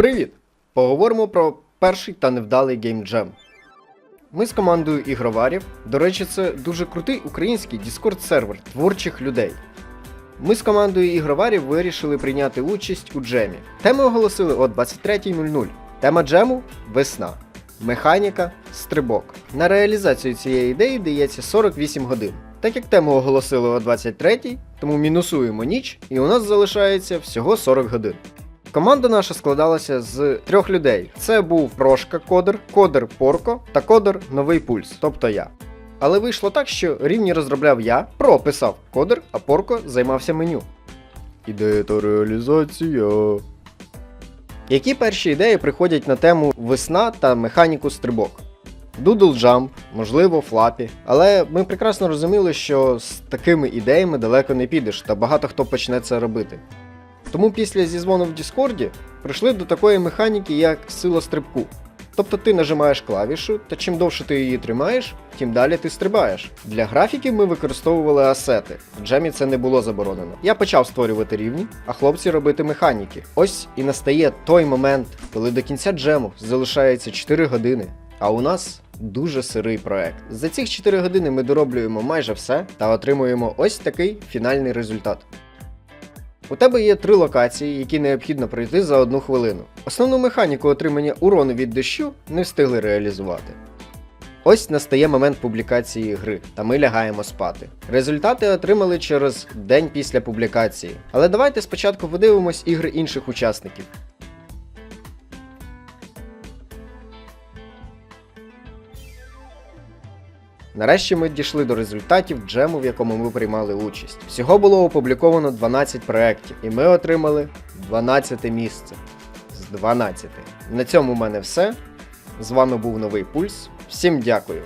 Привіт! Поговоримо про перший та невдалий геймджем. Ми з командою ігроварів, до речі, це дуже крутий український Discord сервер творчих людей. Ми з командою ігроварів вирішили прийняти участь у джемі. Теми оголосили о 23.00. Тема джему весна. Механіка стрибок. На реалізацію цієї ідеї дається 48 годин. Так як тему оголосили о 23.00, тому мінусуємо ніч, і у нас залишається всього 40 годин. Команда наша складалася з трьох людей: це був Прошка Кодер, Кодер Порко та Кодер Новий Пульс, тобто я. Але вийшло так, що рівні розробляв я, про писав кодер, а Порко займався меню. Ідея та реалізація. Які перші ідеї приходять на тему весна та механіку стрибок? Doodle Jump, можливо, флапі. Але ми прекрасно розуміли, що з такими ідеями далеко не підеш, та багато хто почне це робити. Тому після зізвону в Діскорді прийшли до такої механіки, як сила стрибку. Тобто ти нажимаєш клавішу, та чим довше ти її тримаєш, тим далі ти стрибаєш. Для графіків ми використовували асети. В джемі це не було заборонено. Я почав створювати рівні, а хлопці робити механіки. Ось і настає той момент, коли до кінця джему залишається 4 години, а у нас дуже сирий проект. За цих 4 години ми дороблюємо майже все та отримуємо ось такий фінальний результат. У тебе є три локації, які необхідно пройти за одну хвилину. Основну механіку отримання урону від дощу не встигли реалізувати. Ось настає момент публікації гри, та ми лягаємо спати. Результати отримали через день після публікації. Але давайте спочатку подивимось ігри інших учасників. Нарешті ми дійшли до результатів джему, в якому ми приймали участь. Всього було опубліковано 12 проєктів, і ми отримали 12 місце з 12. На цьому в мене все. З вами був новий пульс. Всім дякую.